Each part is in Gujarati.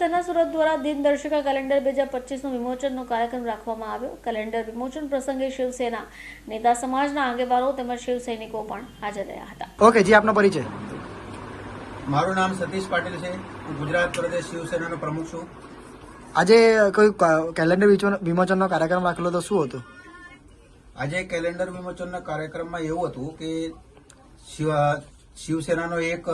સેના સુરત દ્વારા દિનદર્શિકા કેલેન્ડર બે હજાર પચીસનું વિમોચનનો કાર્યક્રમ રાખવામાં આવ્યો. કેલેન્ડર વિમોચન પ્રસંગે શિવસેના નેતા સમાજના આગેવાનો તેમજ શિવ સૈનિકો પણ હાજર રહ્યા હતા. ઓકે જી આપનો પરિચય. મારું નામ સતીશ પાટીલ છે. હું ગુજરાત પ્રદેશ શિવસેનાનો પ્રમુખ છું. આજે કોઈ કેલેન્ડર વિમોચનનો કાર્યક્રમ રાખેલો તો શું હતું? આજે કેલેન્ડર વિમોચનના કાર્યક્રમમાં એવું હતું કે શિવસેનાનો એક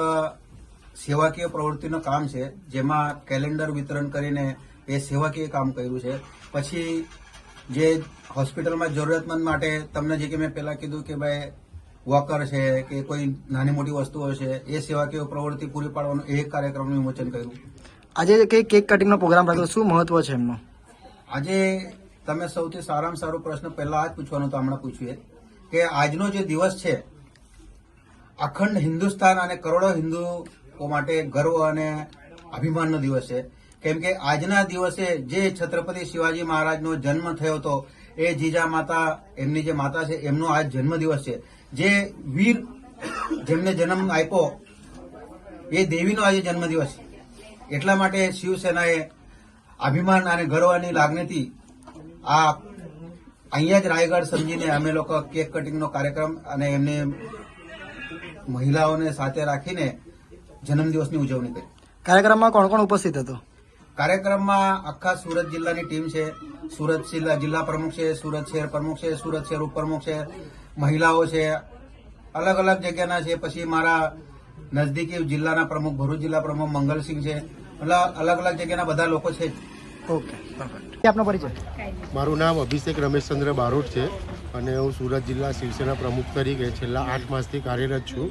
સેવાકીય પ્રવૃત્તિનું કામ છે જેમાં કેલેન્ડર વિતરણ કરીને એ સેવાકીય કામ કર્યું છે. પછી જે હોસ્પિટલમાં જરૂરિયાતમંદ માટે તમને જે કે મેં પહેલા કીધું કે ભાઈ વોકર છે કે કોઈ નાની મોટી વસ્તુઓ છે એ સેવાકીય પ્રવૃત્તિ પૂરી પાડવાનું એ કાર્યક્રમનું વિમોચન કર્યું. આજે કઈ કેક કટિંગનો પ્રોગ્રામ રાખ્યો શું મહત્વ છે એમનો? આજે તમે સૌથી સારામાં સારો પ્રશ્ન પહેલા આ જ પૂછવાનો તો હમણાં પૂછીએ. કે આજનો જે દિવસ છે અખંડ હિન્દુસ્તાન અને કરોડો હિન્દુઓ માટે ગર્વ અને અભિમાનનો દિવસ છે. કેમ કે આજના દિવસે જે છત્રપતિ શિવાજી મહારાજનો જન્મ થયો હતો, એ જીજા માતા, એમની જે માતા છે, એમનો આજ જન્મદિવસ છે. જે વીર જેમને જન્મ આપ્યો, એ દેવીનો આજે જન્મદિવસ છે. એટલા માટે શિવસેનાએ અભિમાન અને ગર્વની લાગણીથી આ અહીંયા જ રાયગઢ સમજીને અમે લોકો કેક કટિંગનો કાર્યક્રમ અને એમને મહિલાઓને સાથે રાખીને જન્મદિવસની ઉજવણી કરી. કાર્યક્રમમાં કોણ કોણ ઉપસ્થિત હતો? કાર્યક્રમમાં આખા સુરત જિલ્લાની ટીમ છે. સુરત જિલ્લા જિલ્લા પ્રમુખ છે સુરત શહેર પ્રમુખ છે સુરત શહેર ઉપપ્રમુખ છે મહિલાઓ છે. અલગ અલગ જગ્યાના છે. પછી મારા નજદીકી જિલ્લાના પ્રમુખ ભરૂચ જિલ્લા પ્રમુખ મંગલસિંહ છે. મતલબ અલગ અલગ જગ્યાના બધા લોકો છે. ઓકે. આપનો પરિચય. મારું નામ અભિષેક રમેશચંદ્ર બારોટ છે અને હું સુરત જિલ્લા શિવસેના પ્રમુખ તરીકે છેલ્લા આઠ માસથી કાર્યરત છું.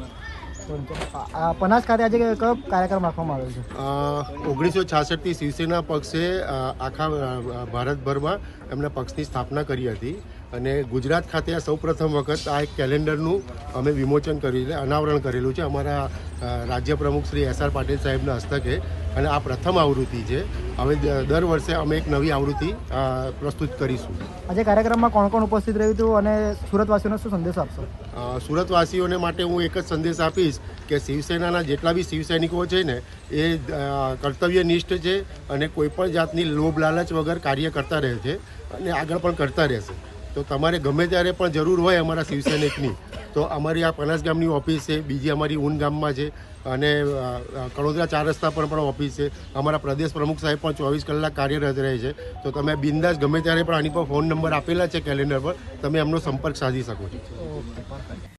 પનાસ ખાતે આજે કયો કાર્યક્રમ રાખવામાં આવ્યો છે? ઓગણીસો છાસઠથી શિવસેના પક્ષે આખા ભારતભરમાં એમના પક્ષની સ્થાપના કરી હતી. અને ગુજરાત ખાતે આ સૌ પ્રથમ વખત આ એક કેલેન્ડરનું અમે વિમોચન કર્યું છે અનાવરણ કરેલું છે અમારા રાજ્ય પ્રમુખ શ્રી એસ આર પાટીલ સાહેબના હસ્તકે. અને આ પ્રથમ આવૃત્તિ છે. હવે દર વર્ષે અમે એક નવી આવૃત્તિ પ્રસ્તુત કરીશું. આજે કાર્યક્રમમાં કોણ કોણ ઉપસ્થિત રહ્યું હતું અને સુરતવાસીઓને શું સંદેશ આપશો? સુરતવાસીઓને માટે હું એક જ સંદેશ આપીશ કે શિવસેનાના જેટલા બી શિવસૈનિકો છે ને એ કર્તવ્યનિષ્ઠ છે અને કોઈપણ જાતની લોભ લાલચ વગર કાર્ય કરતા રહે છે અને આગળ પણ કરતા રહેશે. તો તમારે ગમે ત્યારે પણ જરૂર હોય અમારા શિવસૈનિકની. તો અમારી આ પનાસ ગામની ઓફિસ છે, બીજી અમારી ઊન ગામમાં છે, અને કડોદરા ચાર રસ્તા પર પણ ઓફિસ છે. અમારા પ્રદેશ પ્રમુખ સાહેબ પણ ચોવીસ કલાક કાર્યરત રહે છે. તો તમે બિંદાસ ગમે ત્યારે પણ આની પર ફોન નંબર આપેલા છે કેલેન્ડર પર, તમે એમનો સંપર્ક સાધી શકો છો.